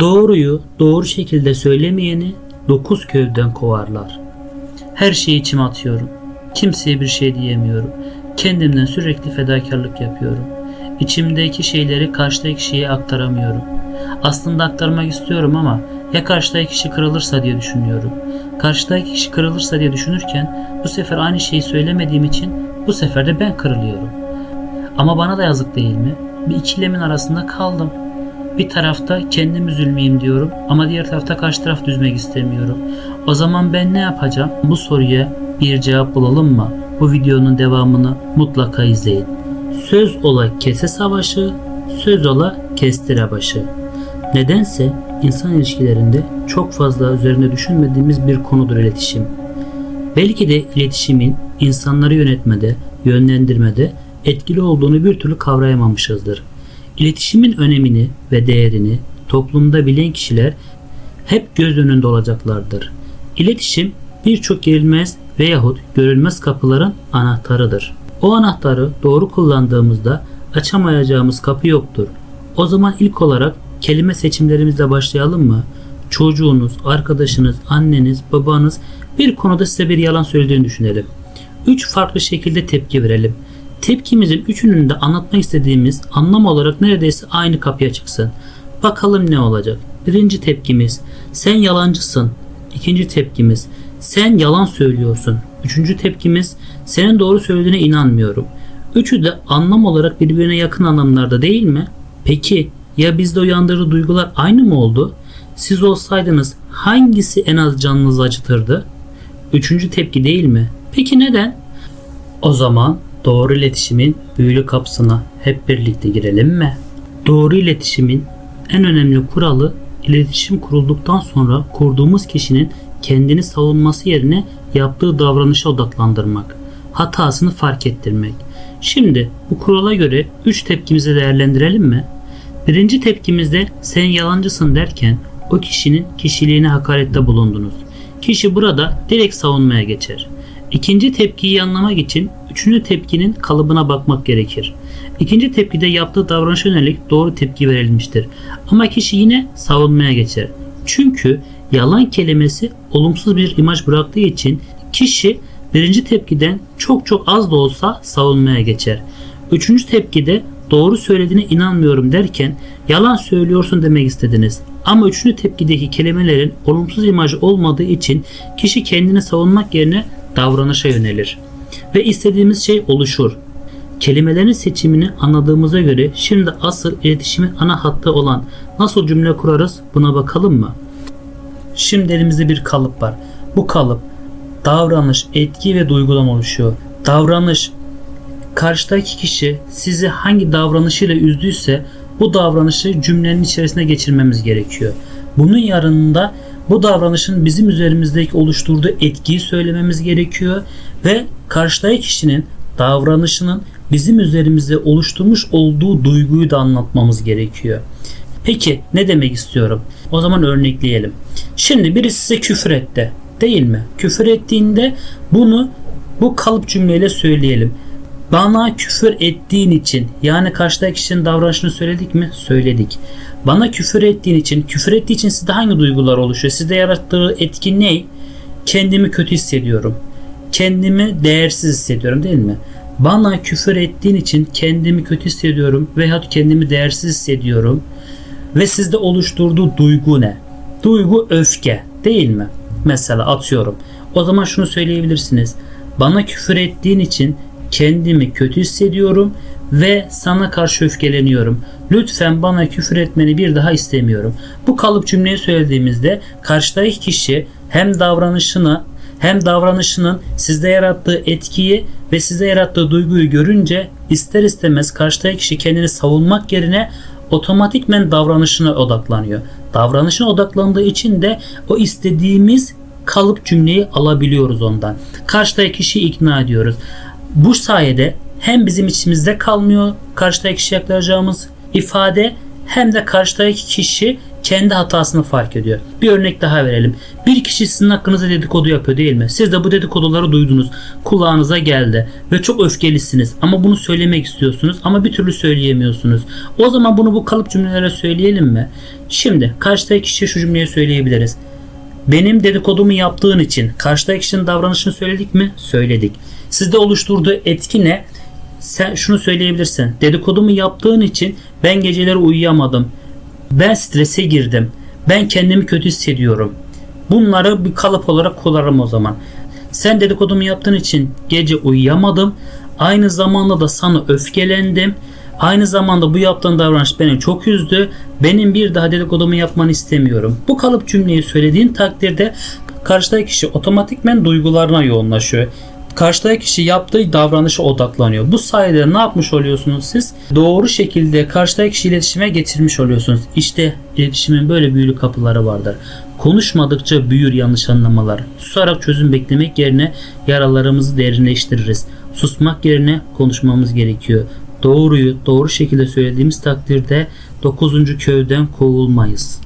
Doğruyu doğru şekilde söylemeyeni dokuz köyden kovarlar. Her şeyi içime atıyorum. Kimseye bir şey diyemiyorum. Kendimden sürekli fedakarlık yapıyorum. İçimdeki şeyleri karşıdaki kişiye aktaramıyorum. Aslında aktarmak istiyorum ama ya karşıdaki kişi kırılırsa diye düşünüyorum. Karşıdaki kişi kırılırsa diye düşünürken bu sefer aynı şeyi söylemediğim için bu sefer de ben kırılıyorum. Ama bana da yazık değil mi? Bir ikilemin arasında kaldım. Bir tarafta kendim üzülmeyeyim diyorum ama diğer tarafta karşı taraf düzmek istemiyorum. O zaman ben ne yapacağım? Bu soruya bir cevap bulalım mı? Bu videonun devamını mutlaka izleyin. Söz ola kese savaşı, söz ola kestire başı. Nedense insan ilişkilerinde çok fazla üzerinde düşünmediğimiz bir konudur iletişim. Belki de iletişimin insanları yönetmede, yönlendirmede etkili olduğunu bir türlü kavrayamamışızdır. İletişimin önemini ve değerini toplumda bilen kişiler hep göz önünde olacaklardır. İletişim birçok gerilmez veyahut görülmez kapıların anahtarıdır. O anahtarı doğru kullandığımızda açamayacağımız kapı yoktur. O zaman ilk olarak kelime seçimlerimizle başlayalım mı? Çocuğunuz, arkadaşınız, anneniz, babanız bir konuda size bir yalan söylediğini düşünelim. Üç farklı şekilde tepki verelim. Tepkimizin üçünün de anlatmak istediğimiz anlam olarak neredeyse aynı kapıya çıksın. Bakalım ne olacak? Birinci tepkimiz sen yalancısın. İkinci tepkimiz sen yalan söylüyorsun. Üçüncü tepkimiz senin doğru söylediğine inanmıyorum. Üçü de anlam olarak birbirine yakın anlamlarda değil mi? Peki ya bizde uyandırdığı duygular aynı mı oldu? Siz olsaydınız hangisi en az canınızı acıtırdı? Üçüncü tepki değil mi? Peki neden? O zaman doğru iletişimin büyülü kapısına hep birlikte girelim mi? Doğru iletişimin en önemli kuralı iletişim kurulduktan sonra kurduğumuz kişinin kendini savunması yerine yaptığı davranışa odaklandırmak, hatasını fark ettirmek. Şimdi bu kurala göre 3 tepkimizi değerlendirelim mi? Birinci tepkimizde sen yalancısın derken o kişinin kişiliğine hakarette bulundunuz. Kişi burada direkt savunmaya geçer. İkinci tepkiyi anlamak için üçüncü tepkinin kalıbına bakmak gerekir. İkinci tepkide yaptığı davranışa yönelik doğru tepki verilmiştir. Ama kişi yine savunmaya geçer. Çünkü yalan kelimesi olumsuz bir imaj bıraktığı için kişi birinci tepkiden çok çok az da olsa savunmaya geçer. Üçüncü tepkide doğru söylediğine inanmıyorum derken yalan söylüyorsun demek istediniz. Ama üçüncü tepkideki kelimelerin olumsuz imajı olmadığı için kişi kendini savunmak yerine davranışa yönelir. Ve istediğimiz şey oluşur. Kelimelerin seçimini anladığımıza göre şimdi asıl iletişimin ana hattı olan nasıl cümle kurarız buna bakalım mı? Şimdi elimizde bir kalıp var. Bu kalıp davranış, etki ve duygudan oluşuyor. Davranış karşıdaki kişi sizi hangi davranışıyla üzdüyse bu davranışı cümlenin içerisine geçirmemiz gerekiyor. Bunun yanında bu davranışın bizim üzerimizdeki oluşturduğu etkiyi söylememiz gerekiyor ve karşıdaki kişinin davranışının bizim üzerimizde oluşturmuş olduğu duyguyu da anlatmamız gerekiyor. Peki ne demek istiyorum? O zaman örnekleyelim. Şimdi birisi size küfür etti. Değil mi? Küfür ettiğinde bunu bu kalıp cümleyle söyleyelim. Bana küfür ettiğin için yani karşıdaki kişinin davranışını söyledik mi? Söyledik. Bana küfür ettiğin için, küfür ettiği için sizde hangi duygular oluşuyor? Sizde yarattığı etki ne? Kendimi kötü hissediyorum. Kendimi değersiz hissediyorum değil mi? Bana küfür ettiğin için kendimi kötü hissediyorum veyahut kendimi değersiz hissediyorum. Ve sizde oluşturduğu duygu ne? Duygu öfke değil mi? Mesela atıyorum. O zaman şunu söyleyebilirsiniz. Bana küfür ettiğin için kendimi kötü hissediyorum ve sana karşı öfkeleniyorum. Lütfen bana küfür etmeni bir daha istemiyorum. Bu kalıp cümleyi söylediğimizde karşıdaki kişi hem davranışını hem davranışının sizde yarattığı etkiyi ve sizde yarattığı duyguyu görünce ister istemez karşıdaki kişi kendini savunmak yerine otomatikmen davranışına odaklanıyor. Davranışına odaklandığı için de o istediğimiz kalıp cümleyi alabiliyoruz ondan. Karşıdaki kişiyi ikna ediyoruz. Bu sayede hem bizim içimizde kalmıyor karşıdaki kişiye aktaracağımız ifade hem de karşıdaki kişi kendi hatasını fark ediyor. Bir örnek daha verelim. Bir kişi sizin hakkınızda dedikodu yapıyor değil mi? Siz de bu dedikoduları duydunuz. Kulağınıza geldi ve çok öfkelisiniz ama bunu söylemek istiyorsunuz ama bir türlü söyleyemiyorsunuz. O zaman bunu bu kalıp cümlelere söyleyelim mi? Şimdi karşıdaki kişiye şu cümleyi söyleyebiliriz. Benim dedikodumu yaptığın için karşıdaki kişinin davranışını söyledik mi? Söyledik. Sizde oluşturduğu etki ne? Sen şunu söyleyebilirsin. Dedikodumu yaptığın için ben geceleri uyuyamadım. Ben strese girdim. Ben kendimi kötü hissediyorum. Bunları bir kalıp olarak kullanırım o zaman. Sen dedikodumu yaptığın için gece uyuyamadım. Aynı zamanda da sana öfkelendim. Aynı zamanda bu yaptığın davranış beni çok üzdü. Benim bir daha dedikodumu yapmanı istemiyorum. Bu kalıp cümleyi söylediğin takdirde karşıdaki kişi otomatikmen duygularına yoğunlaşıyor. Karşıdaki kişi yaptığı davranışa odaklanıyor. Bu sayede ne yapmış oluyorsunuz siz? Doğru şekilde karşıdaki kişi iletişime getirmiş oluyorsunuz. İşte iletişimin böyle büyülü kapıları vardır. Konuşmadıkça büyür yanlış anlamalar. Susarak çözüm beklemek yerine yaralarımızı derinleştiririz. Susmak yerine konuşmamız gerekiyor. Doğruyu doğru şekilde söylediğimiz takdirde 9. köyden kovulmayız.